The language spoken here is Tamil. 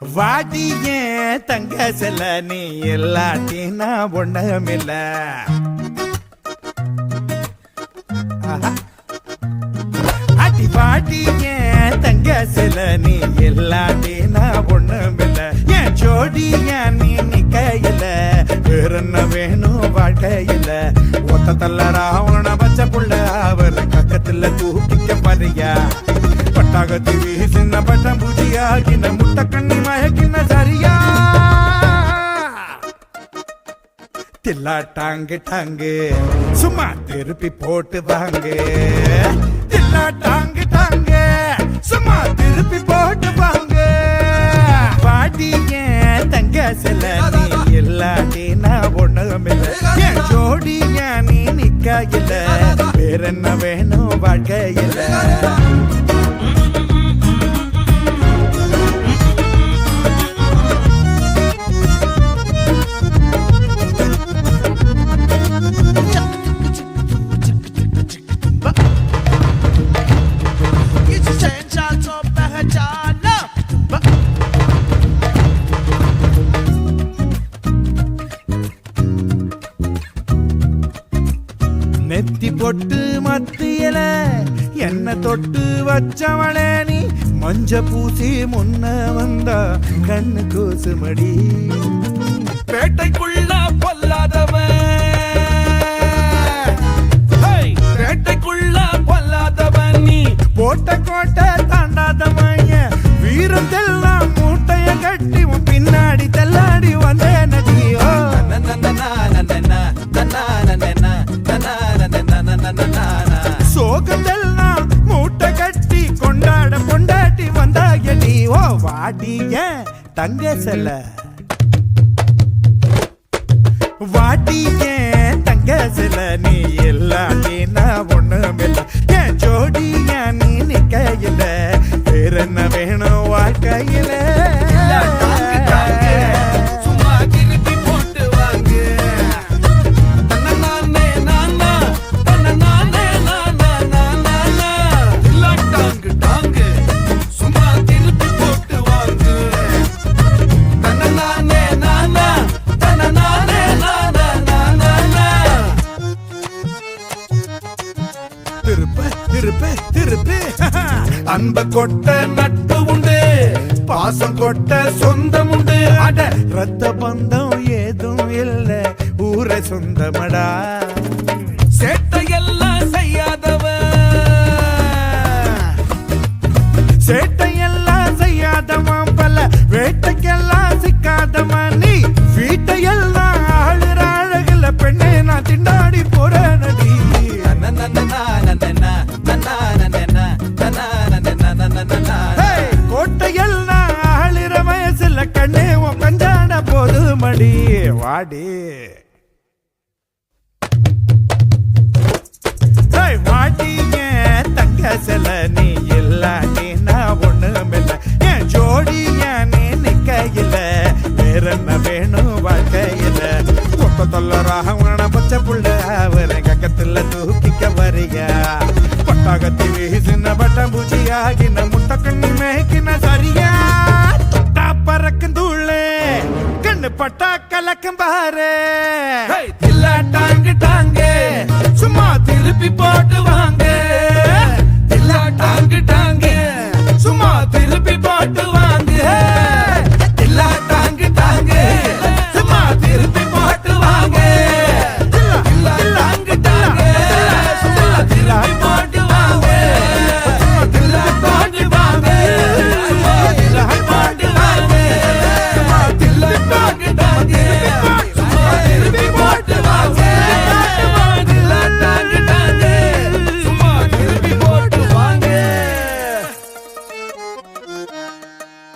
வாடிய தங்க செல்ல நீ இல்லாட்டினா ஒண்ணுமில்ல. ஆஹா. அடி வாடிய தங்க செல்ல நீ இல்லாட்டினா ஒண்ணுமில்ல. என் ஜோடிய நீ நிக்கையில வேற வேணும் வாழ்க்கையில? ஒத்த தல்ல ராவண பச்சை புள்ள அவர் கக்கத்துல தூக்கிக்க பாரியா தகத்திவி சின்ன பட்டம் பூஜியாகின முட்டை கண்ணி மயக்கின சரியா தில்லா டாங்கு டாங்கு சும்மா திருப்பி போட்டு வாங்க தில்லா டாங்கு டாங்கு சும்மா திருப்பி போட்டு வாங்க ஏன் தங்க சில நீ இல்லாட்டி நான் ஒண்ணுமில்லை என் ஜோடிய நீ நிக்க நிக்கையில வேற என்ன வேணும் வாழ்க்கையில நெத்தி பொட்டு மத்தியல என்ன தொட்டு வச்சவளே நீ. மஞ்ச பூசி முன்ன வந்தா கண்ணு கூசுமடி. பேட்டைக்குள்ள பொல்லாதவன் பேட்டைக்குள்ள பொல்லாதவன் நீ. போட்ட கோட்டை தாண்டாத மைய வீரத்தெல்லாம் மூட்டைய கட்டி பின்னாடி தள்ளாடி சோகத்தெல்லாம் மூட்டை கட்டி கொண்டாட கொண்டாட்டி வந்தாய நீ ஓ வாடிய தங்க செல்ல. வாடிய தங்க செல்ல நீ இல்லாட்டி நான் ஒண்ணுமில்ல. என் ஜோடிய நீ நிக்கையில? வேற என்ன வேணும் வாழ்க்கையில? திருப்ப திருப்ப திருப்ப. அன்ப கொட்ட நட்பு உண்டு பாசம் கொட்ட சொந்தம் உண்டு. அட ரத்த பந்தம் ஏதும் இல்ல ஊரை சொந்தமடா. சேட்டையெல்லாம் செய்யாதவ. சேட்டையெல்லாம் செய்யாதவன் பல வேட்டைக்கெல்லாம் வாடி வாடி. ஹேய், வாடிங்க தங்க செல நீ இல்லாட்டி நான் ஒண்ணுமில்ல என் ஜோடிய நீ நிக்கையில? வேற என்ன வேணும் வாழ்க்கையில? கொப்ப தொல்லராக ராகவன பச்சை புள்ள அவரை கக்கத்துல தூக்கிக்க வரியா? பட்டாகத்தி வீசின பட்டம் பூச்சியாகின முட்டை கண்ணி மேய்க்கின சரியா? தொட்டா தூளே பட்டா கலக்கும் பாரு. தில்லா டாங்கு டாங்கு. சும்மா திருப்பி போட்டு வாங்க.